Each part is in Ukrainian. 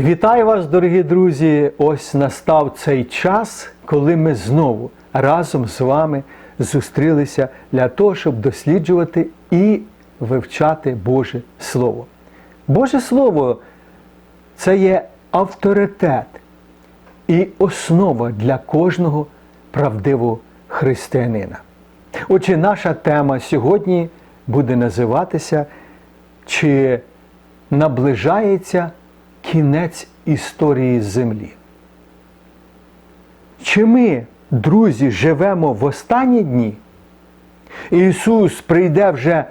Вітаю вас, дорогі друзі! Ось настав цей час, коли ми знову разом з вами зустрілися для того, щоб досліджувати і вивчати Боже Слово. Боже Слово це є авторитет і основа для кожного правдивого християнина. Отже, наша тема сьогодні буде називатися Чи наближається кінець історії Землі? Чи ми, друзі, живемо в останні дні? Ісус прийде вже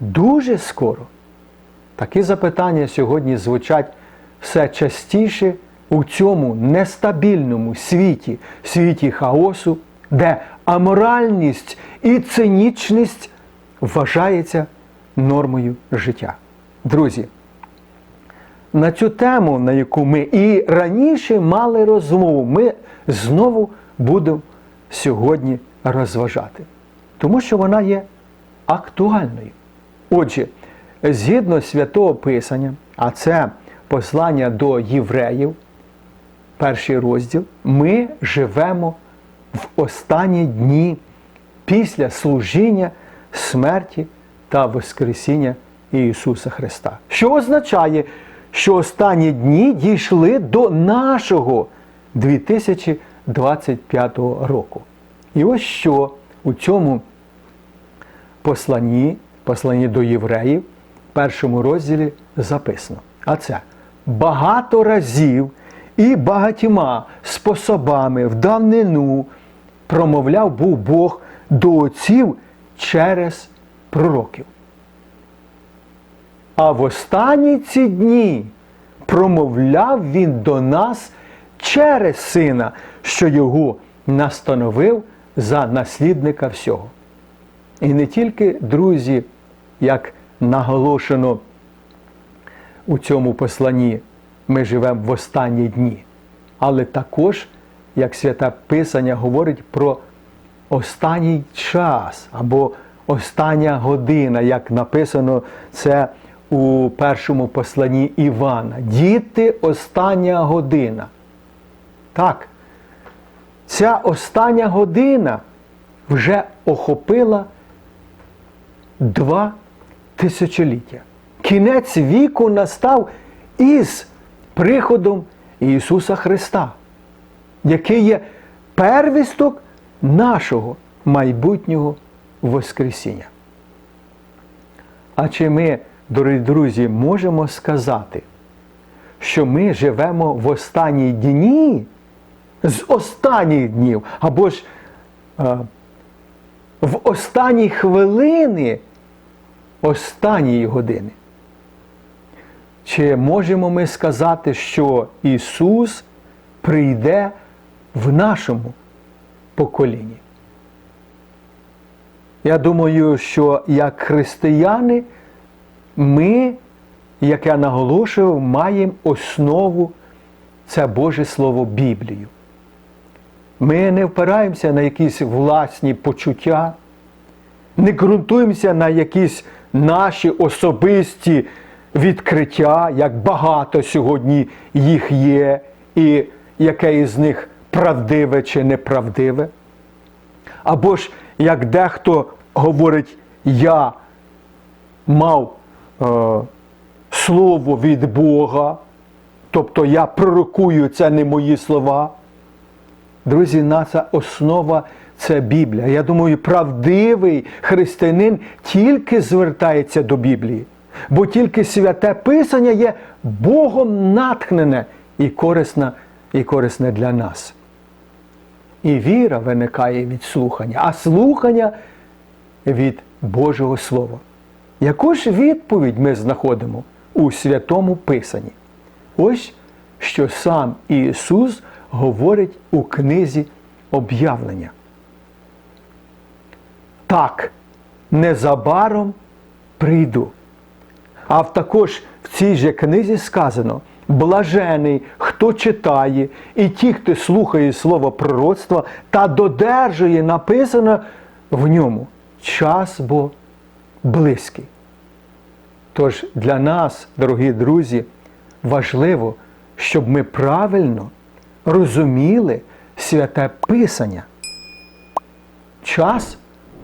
дуже скоро? Такі запитання сьогодні звучать все частіше у цьому нестабільному світі, світі хаосу, де аморальність і цинічність вважається нормою життя. Друзі, на цю тему, на яку ми і раніше мали розмову, ми знову будемо сьогодні розважати, тому що вона є актуальною. Отже, згідно святого Писання, а це послання до євреїв, перший розділ, ми живемо в останні дні після служіння, смерті та Воскресіння Ісуса Христа. Що означає, що останні дні дійшли до нашого 2025 року. І ось що у цьому посланні, посланні до євреїв, першому розділі записано. А це багато разів і багатьма способами в давнину промовляв був Бог до отців через пророків. А в останні ці дні промовляв він до нас через сина, що його настановив за наслідника всього. І не тільки друзі, як наголошено у цьому посланні, ми живемо в останні дні, але також, як святе Писання говорить про останній час або остання година, як написано це у першому посланні Івана. Діти, остання година. Так, ця остання година вже охопила два тисячоліття. Кінець віку настав із приходом Ісуса Христа, який є первісток нашого майбутнього Воскресіння. А чи ми, дорогі друзі, можемо сказати, що ми живемо в останні дні з останніх днів, або ж е, в останні хвилини останньої години? Чи можемо ми сказати, що Ісус прийде в нашому поколінні? Я думаю, що як християни ми, як я наголошував, маємо основу це Боже Слово Біблію. Ми не впираємося на якісь власні почуття, не ґрунтуємося на якісь наші особисті відкриття, як багато сьогодні їх є, і яке із них правдиве чи неправдиве. Або ж як дехто говорить, я мав слово від Бога, тобто я пророкую, це не мої слова. Друзі, наша основа це Біблія. Я думаю, правдивий християнин тільки звертається до Біблії, бо тільки святе Писання є Богом натхнене і корисне, і корисне для нас. І віра виникає від слухання, а слухання від Божого Слова. Яку ж відповідь ми знаходимо у Святому Писанні? Ось що сам Ісус говорить у книзі об'явлення. Так, незабаром прийду. А також в цій же книзі сказано: блажений, хто читає, і ті, хто слухає слово пророцтва та додержує написано в ньому час бо близький. Тож для нас, дорогі друзі, важливо щоб ми правильно розуміли святе Писання. Час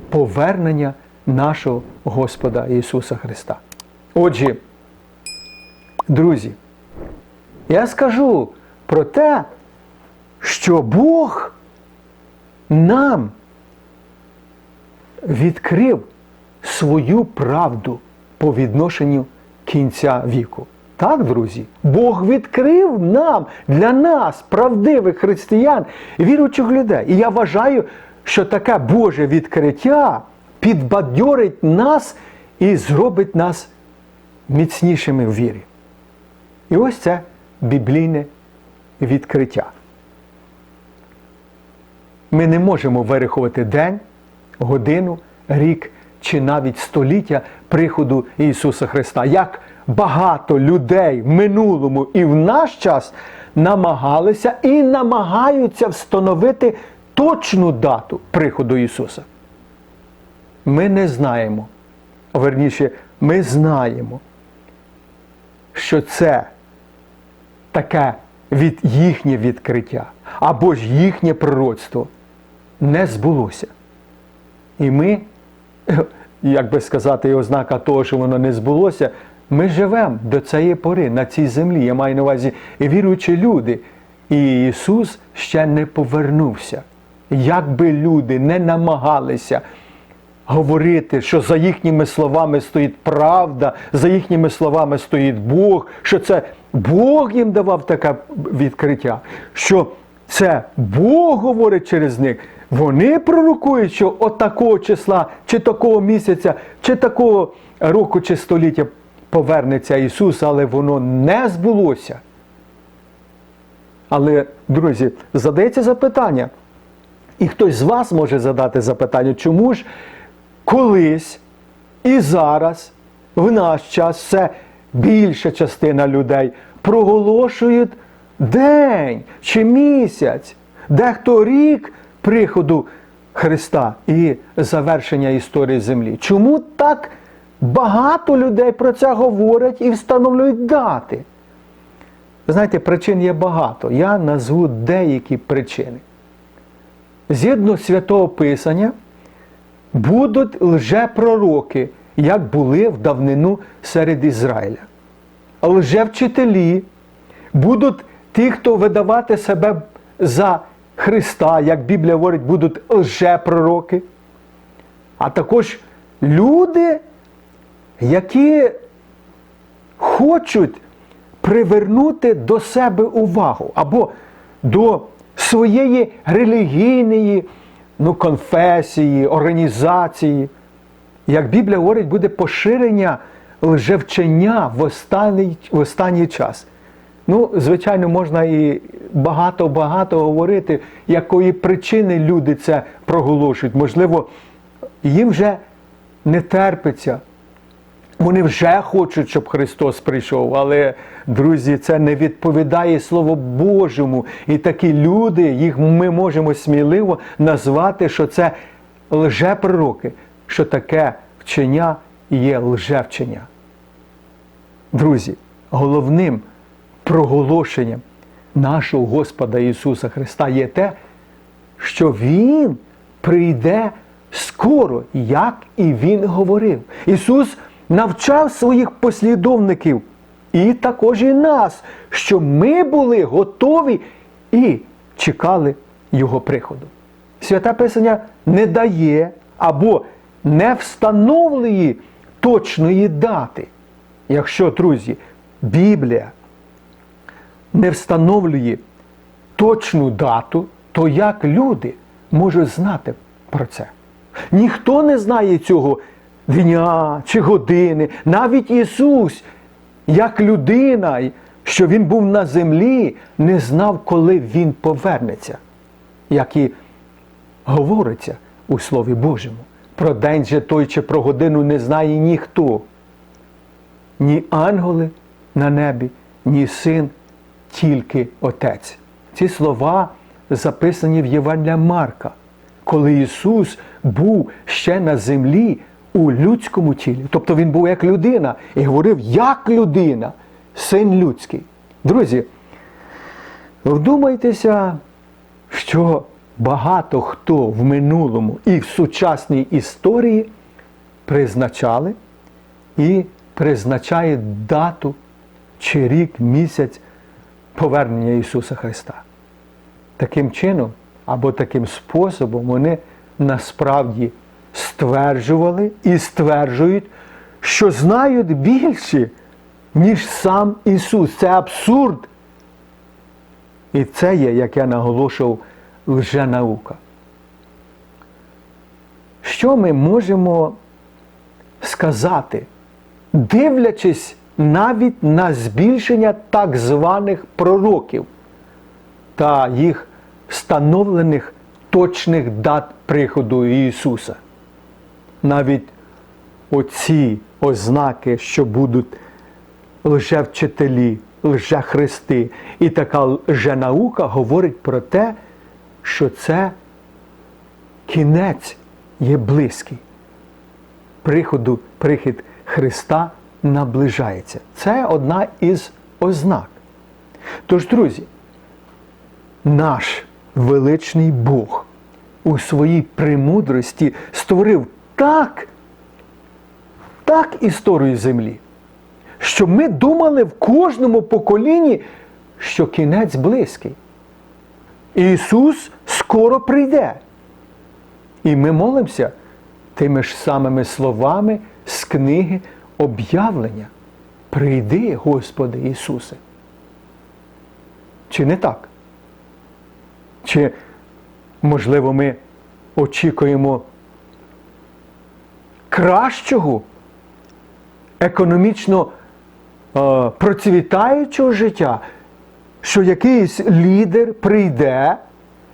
повернення нашого Господа Ісуса Христа. Отже, друзі, я скажу про те, що Бог нам відкрив свою правду по відношенню кінця віку. Так, друзі, Бог відкрив нам для нас, правдивих християн, віруючих людей. І я вважаю, що таке Боже відкриття підбадьорить нас і зробить нас міцнішими в вірі. І ось це біблійне відкриття. Ми не можемо вирахувати день, годину, рік чи навіть століття приходу Ісуса Христа. Як багато людей в минулому і в наш час намагалися і намагаються встановити точну дату приходу Ісуса. Ми не знаємо, верніше, ми знаємо, що це таке від їхнє відкриття або ж їхнє пророцтво не збулося. І ми, як би сказати, і ознака того, що воно не збулося, ми живемо до цієї пори на цій землі. Я маю на увазі і віруючі люди. І Ісус ще не повернувся. Як би люди не намагалися говорити, що за їхніми словами стоїть правда, за їхніми словами стоїть Бог, що це Бог їм давав таке відкриття, що це Бог говорить через них. Вони пророкують, що от такого числа, чи такого місяця, чи такого року, чи століття повернеться Ісус, але воно не збулося. Але, друзі, задається запитання, і хтось з вас може задати запитання, чому ж колись і зараз, в наш час, все більша частина людей проголошують день чи місяць, дехто рік приходу Христа і завершення історії землі. Чому так багато людей про це говорять і встановлюють дати? Знаєте, причин є багато. Я назву деякі причини. Згідно святого Писання, будуть лжепророки, як були в давнину серед Ізраїля. Лжевчителі будуть ті, хто видавати себе за Христа, як Біблія говорить, будуть лжепророки. А також люди, які хочуть привернути до себе увагу або до своєї релігійної ну, конфесії, організації. Як Біблія говорить, буде поширення лжевчення в останній, в останній час. Ну, звичайно, можна і багато-багато говорити, якої причини люди це проголошують. Можливо, їм вже не терпиться. Вони вже хочуть, щоб Христос прийшов, але, друзі, це не відповідає Слову Божому. І такі люди, їх ми можемо сміливо назвати, що це лжепророки, що таке вчення є лжевчення. Друзі, головним проголошенням нашого Господа Ісуса Христа є те, що Він прийде скоро, як і Він говорив. Ісус навчав своїх послідовників і також і нас, що ми були готові і чекали Його приходу. Святе Писання не дає або не встановлює точної дати. Якщо, друзі, Біблія не встановлює точну дату, то як люди можуть знати про це? Ніхто не знає цього дня чи години. Навіть Ісус, як людина, що Він був на землі, не знав, коли Він повернеться, як і говориться у Слові Божому. Про день же той чи про годину не знає ніхто. Ні ангели на небі, ні син, тільки Отець. Ці слова записані в Євангелія Марка, коли Ісус був ще на землі у людському тілі. Тобто Він був як людина і говорив, як людина, син людський. Друзі, Вдумайтеся, що багато хто в минулому і в сучасній історії призначали і призначає дату чи рік, місяць повернення Ісуса Христа. Таким чином або таким способом вони насправді стверджували і стверджують, що знають більше, ніж сам Ісус. Це абсурд. І це є, як я наголошував, лженаука. Що ми можемо сказати, дивлячись навіть на збільшення так званих пророків та їх встановлених точних дат приходу Ісуса? Навіть оці ознаки, що будуть лжевчителі, лжехристи і така лженаука говорить про те, що це кінець є близький. Приходу, прихід Христа наближається. Це одна із ознак. Тож, друзі, наш величний Бог у своїй премудрості створив так, так історію землі, що ми думали в кожному поколінні, що кінець близький. Ісус скоро прийде. І ми молимося тими ж самими словами з книги об'явлення. Прийди, Господи Ісусе. Чи не так? Чи, можливо, ми очікуємо кращого, економічно е, процвітаючого життя, що якийсь лідер прийде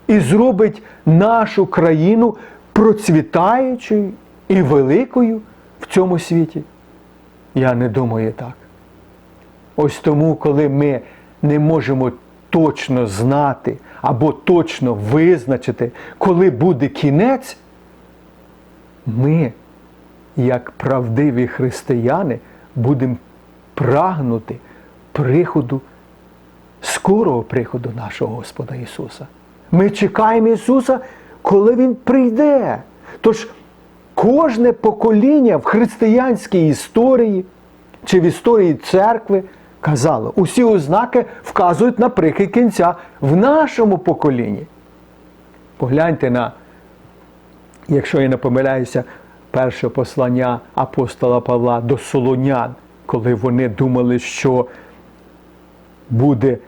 і зробить нашу країну процвітаючою і великою в цьому світі? Я не думаю так. Ось тому, коли ми не можемо точно знати або точно визначити, коли буде кінець, ми, як правдиві християни, будемо прагнути приходу, скорого приходу нашого Господа Ісуса. Ми чекаємо Ісуса, коли Він прийде. Тож кожне покоління в християнській історії чи в історії церкви казало, усі ознаки вказують на прихід кінця в нашому поколінні. Погляньте на, якщо я не помиляюся, перше послання апостола Павла до Солонян, коли вони думали, що буде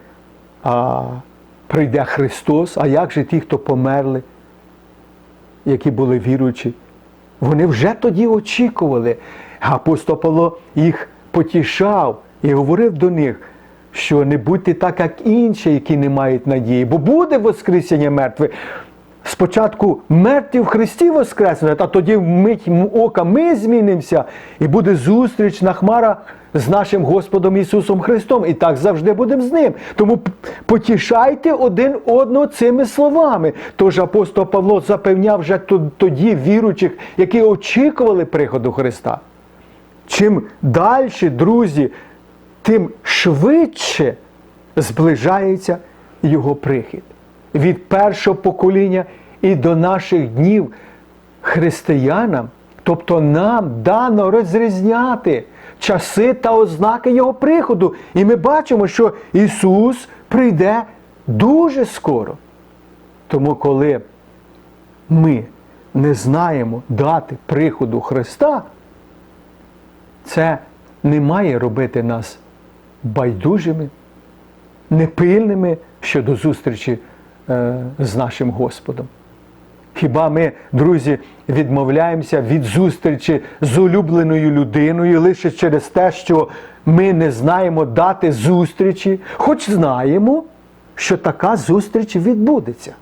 а, прийде Христос, а як же ті, хто померли, які були віруючі, вони вже тоді очікували. Апостол Павло їх потішав і говорив до них, що не будьте так, як інші, які не мають надії, бо буде Воскресіння мертвих. Спочатку мертві в Христі воскреснуть, а тоді в мить ока ми змінимося, і буде зустріч на хмарах з нашим Господом Ісусом Христом. І так завжди будемо з Ним. Тому потішайте один одного цими словами. Тож апостол Павло запевняв вже тоді віруючих, які очікували приходу Христа. Чим далі, друзі, тим швидше зближається Його прихід. Від першого покоління і до наших днів християнам, тобто нам дано розрізняти часи та ознаки Його приходу. І ми бачимо, що Ісус прийде дуже скоро. Тому, коли ми не знаємо дати приходу Христа, це не має робити нас байдужими, непильними щодо зустрічі з нашим Господом. Хіба ми, друзі, відмовляємося від зустрічі з улюбленою людиною лише через те, що ми не знаємо дати зустрічі, хоч знаємо, що така зустріч відбудеться.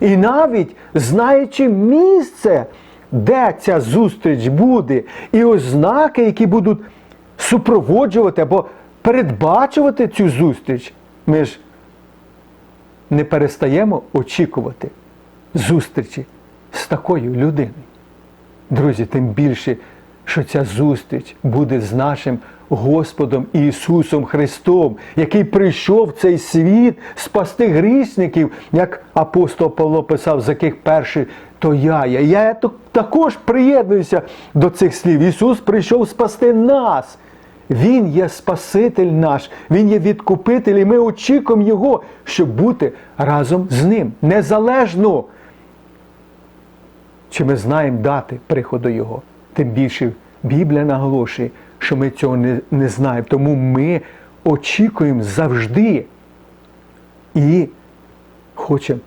І навіть знаючи місце, де ця зустріч буде, і ознаки, які будуть супроводжувати або передбачувати цю зустріч, ми ж не перестаємо очікувати зустрічі з такою людиною. Друзі, тим більше, що ця зустріч буде з нашим Господом Ісусом Христом, який прийшов в цей світ спасти грішників, як апостол Павло писав, з яких перший то я. Я, я також приєднуюся до цих слів. Ісус прийшов спасти нас. Він є Спаситель наш, Він є відкупитель, і ми очікуємо Його, щоб бути разом з Ним. Незалежно, чи ми знаємо дати приходу Його. Тим більше Біблія наголошує, що ми цього не, не знаємо. Тому ми очікуємо завжди і хочемо,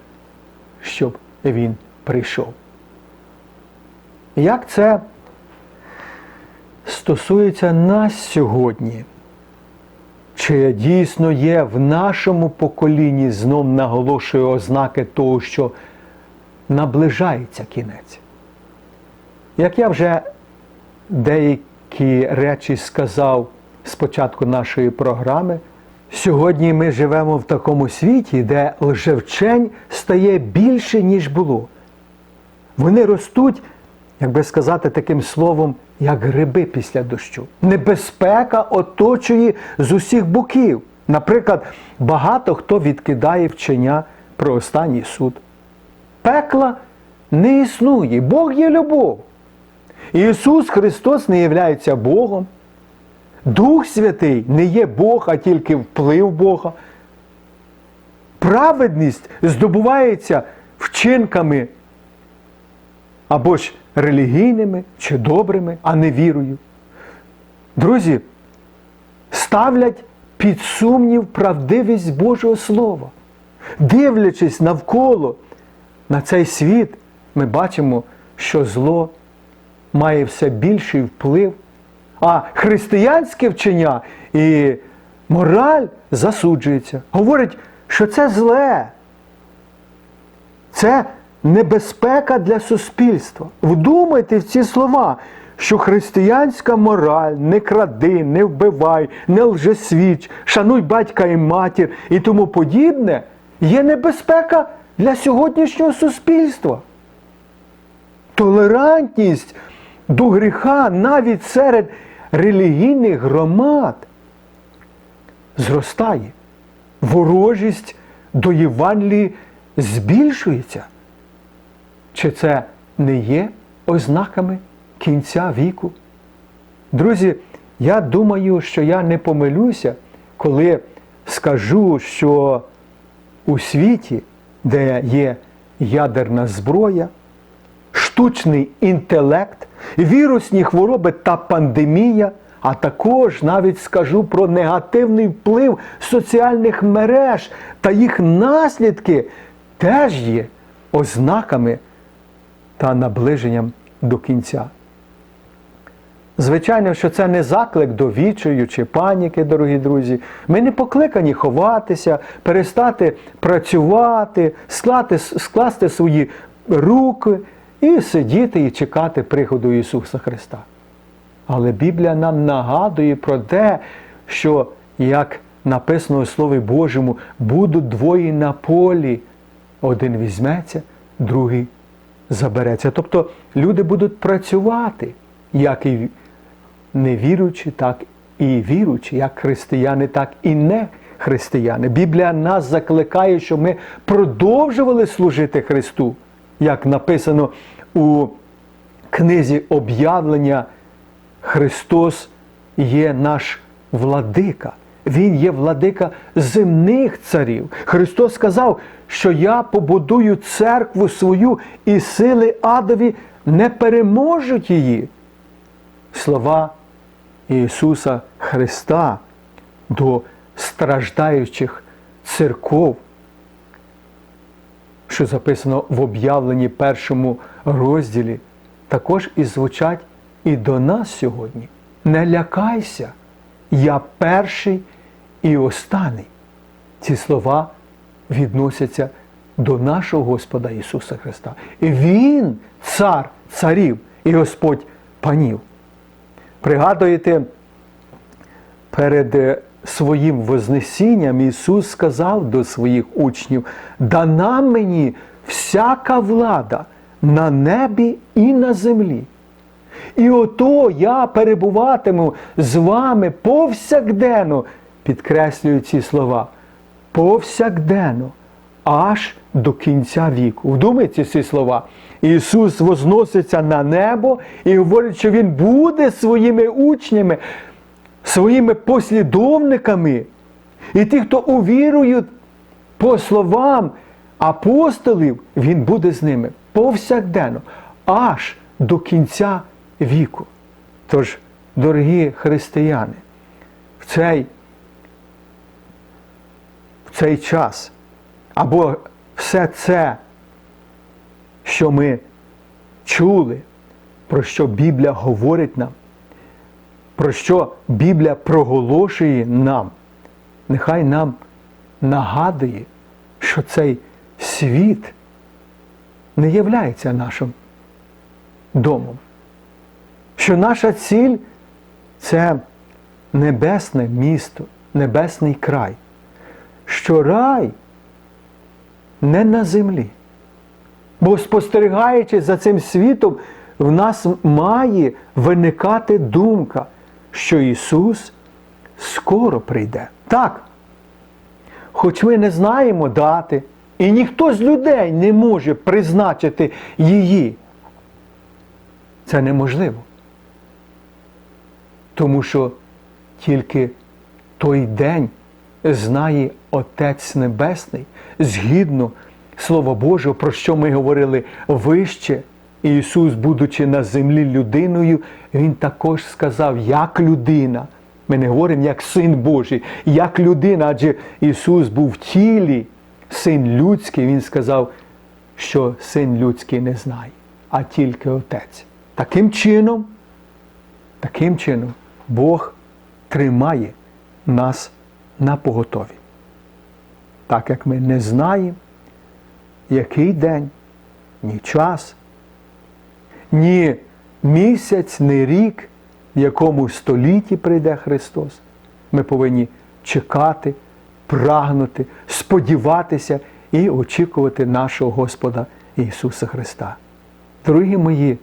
щоб Він прийшов. Як це стосується нас сьогодні? Чи дійсно є в нашому поколінні знов наголошую ознаки того, що наближається кінець? Як я вже деякі речі сказав з початку нашої програми, сьогодні ми живемо в такому світі, де лжевчень стає більше, ніж було. Вони ростуть, як би сказати таким словом, як гриби після дощу. Небезпека оточує з усіх боків. Наприклад, багато хто відкидає вчення про останній суд. Пекла не існує, Бог є любов. Ісус Христос не є Богом. Дух Святий не є Бог, а тільки вплив Бога. Праведність здобувається вчинками або ж релігійними чи добрими, а не вірою. Друзі, ставлять під сумнів правдивість Божого Слова. Дивлячись навколо на цей світ, ми бачимо, що зло має все більший вплив, а християнське вчення і мораль засуджується. Говорить, що це зле. Це небезпека для суспільства. Вдумайте в ці слова, що християнська мораль не кради, не вбивай, не лжесвіч, шануй батька і матір і тому подібне, є небезпека для сьогоднішнього суспільства. Толерантність до гріха навіть серед релігійних громад зростає. Ворожість до Євангелії збільшується. Чи це не є ознаками кінця віку? Друзі, я думаю, що я не помилюся, коли скажу, що у світі, де є ядерна зброя, штучний інтелект, вірусні хвороби та пандемія, а також навіть скажу про негативний вплив соціальних мереж та їх наслідки теж є ознаками та наближенням до кінця. Звичайно, що це не заклик до відчаю чи паніки, дорогі друзі. Ми не покликані ховатися, перестати працювати, склати, скласти свої руки і сидіти і чекати приходу Ісуса Христа. Але Біблія нам нагадує про те, що, як написано у Слові Божому, будуть двоє на полі. Один візьметься, другий забереться. Тобто люди будуть працювати, як і невіруючі, так і віруючі, як християни, так і не християни. Біблія нас закликає, щоб ми продовжували служити Христу, як написано у книзі об'явлення Христос є наш владика. Він є владика земних царів. Христос сказав, що я побудую церкву свою, і сили адові не переможуть її. Слова Ісуса Христа до страждаючих церков, що записано в об'явленні першому розділі, також і звучать і до нас сьогодні. Не лякайся, я перший і останній. Ці слова відносяться до нашого Господа Ісуса Христа. І Він цар царів і Господь панів. Пригадуєте, перед своїм Вознесінням Ісус сказав до своїх учнів: дана мені всяка влада на небі і на землі. І ото я перебуватиму з вами повсякденно, підкреслюю ці слова, повсякденно, аж до кінця віку. Вдумайте ці слова. Ісус возноситься на небо і говорить, що Він буде своїми учнями, своїми послідовниками. І ті, хто увірують по словам апостолів, Він буде з ними повсякденно, аж до кінця віку. Тож, дорогі християни, в цей, в цей час, або все це, що ми чули, про що Біблія говорить нам, про що Біблія проголошує нам, нехай нам нагадує, що цей світ не являється нашим домом. Що наша ціль це небесне місто, небесний край. Що рай не на землі. Бо спостерігаючи за цим світом, в нас має виникати думка, що Ісус скоро прийде. Так. Хоч ми не знаємо дати, і ніхто з людей не може призначити її. Це неможливо. Тому що тільки той день знає Отець Небесний, згідно Слова Божого, про що ми говорили вище. Ісус, будучи на землі людиною, Він також сказав, як людина. Ми не говоримо як син Божий, як людина, адже Ісус був в тілі, син людський, Він сказав, що син людський не знає, а тільки Отець. Таким чином, таким чином, Бог тримає нас на поготові. Так як ми не знаємо, який день, ні час, ні місяць, ні рік, в якому столітті прийде Христос, ми повинні чекати, прагнути, сподіватися і очікувати нашого Господа Ісуса Христа. Дорогі мої,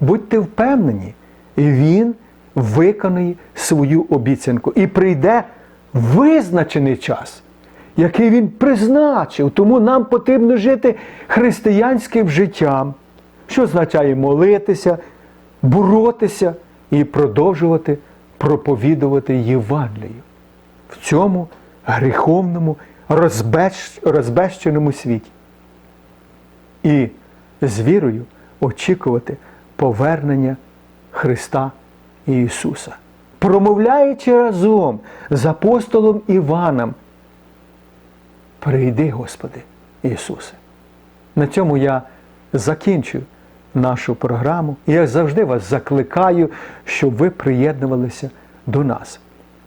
будьте впевнені, і Він виконає свою обіцянку і прийде визначений час, який Він призначив. Тому нам потрібно жити християнським життям, що означає молитися, боротися і продовжувати проповідувати Євангелію в цьому гріховному, розбещ... розбещеному світі. І з вірою очікувати повернення Христа Ісуса. Промовляючи разом з апостолом Іваном, прийди, Господи Ісусе. На цьому я закінчую нашу програму. І я завжди вас закликаю, щоб ви приєднувалися до нас.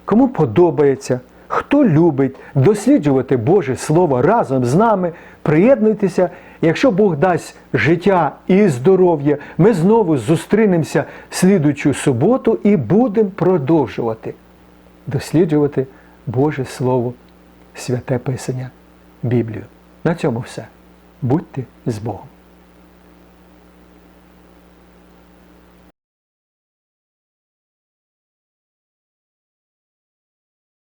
Кому подобається, хто любить досліджувати Боже Слово разом з нами, приєднуйтеся. Якщо Бог дасть життя і здоров'я, ми знову зустрінемося слідучу суботу і будемо продовжувати досліджувати Боже Слово, святе Писання, Біблію. На цьому все. Будьте з Богом.